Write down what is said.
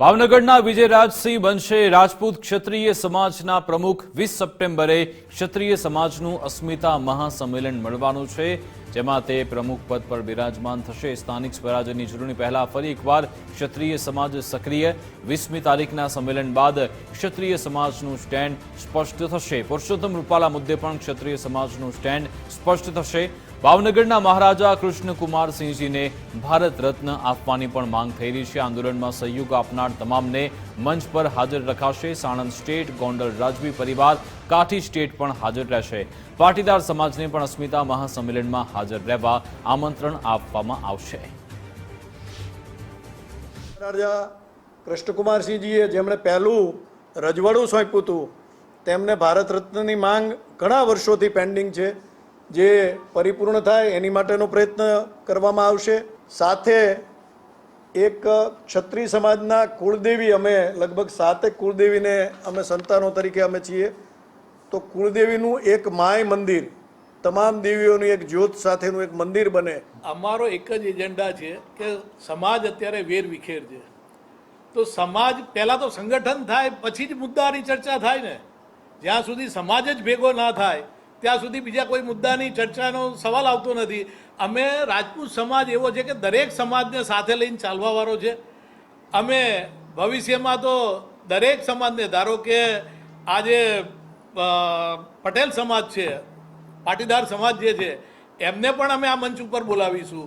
ભાવનગરના વિજયરાજસિંહ બનશે રાજપૂત ક્ષત્રિય સમાજના પ્રમુખ. વીસ સપ્ટેમ્બરે ક્ષત્રિય સમાજનું અસ્મિતા મહાસંમેલન મળવાનું છે, જેમાં તે પ્રમુખ પદ પર બિરાજમાન થશે. સ્થાનિક સ્વરાજ્યની ચૂંટણી પહેલા ફરી એકવાર ક્ષત્રિય સમાજ સક્રિય. વીસમી તારીખના સંમેલન બાદ ક્ષત્રિય સમાજનું સ્ટેન્ડ સ્પષ્ટ થશે. પુરુષોત્તમ રૂપાલા મુદ્દે પણ ક્ષત્રિય સમાજનું સ્ટેન્ડ સ્પષ્ટ થશે. ભાવનગરના મહારાજા કૃષ્ણકુમારસિંહજીને ભારત રત્ન આપવાની પણ માંગ થઈ રહી છે. આંદોલનમાં સહયોગ આપનાર તમામને મંચ પર હાજર રખાશે. સાણંદ સ્ટેટ, ગોંડલ રાજવી પરિવાર, કાઠી સ્ટેટ પણ હાજર રહેશે. પાટીદાર સમાજને પણ અસ્મિતા મહાસંમેલનમાં હાજર રહેવા આમંત્રણ આપવામાં આવશે. રાજા કૃષ્ણકુમારસિંહજીએ જેમણે પહેલું રજવાડું સોંપ્યું હતું, તેમને ભારત રત્નની માંગ ઘણા વર્ષોથી પેન્ડિંગ છે. જે પરિપૂર્ણ થાય એની માટેનો પ્રયત્ન કરવામાં આવશે. સાથે એક ક્ષત્રિય સમાજના કુળદેવી અમે લગભગ સાતેક કુળદેવીને અમે સંતાનો તરીકે અમે છીએ. તો કુળદેવીનું એક માય મંદિર, તમામ દેવીઓની એક જ્યોત સાથેનું એક મંદિર બને. અમારો એક જ એજન્ડા છે કે સમાજ અત્યારે વેર વિખેર છે. તો સમાજ પહેલાં તો સંગઠન થાય, પછી જ મુદ્દાની ચર્ચા થાય ને. જ્યાં સુધી સમાજ જ ભેગો ના થાય ત્યાં સુધી બીજા કોઈ મુદ્દાની ચર્ચાનો સવાલ આવતો નથી. અમે રાજપૂત સમાજ એવો છે કે દરેક સમાજને સાથે લઈને ચાલવાવાળો છે. અમે ભવિષ્યમાં તો દરેક સમાજને, ધારો કે આજે પટેલ સમાજ છે, પાટીદાર સમાજ જે છે, એમને પણ અમે આ મંચ ઉપર બોલાવીશું.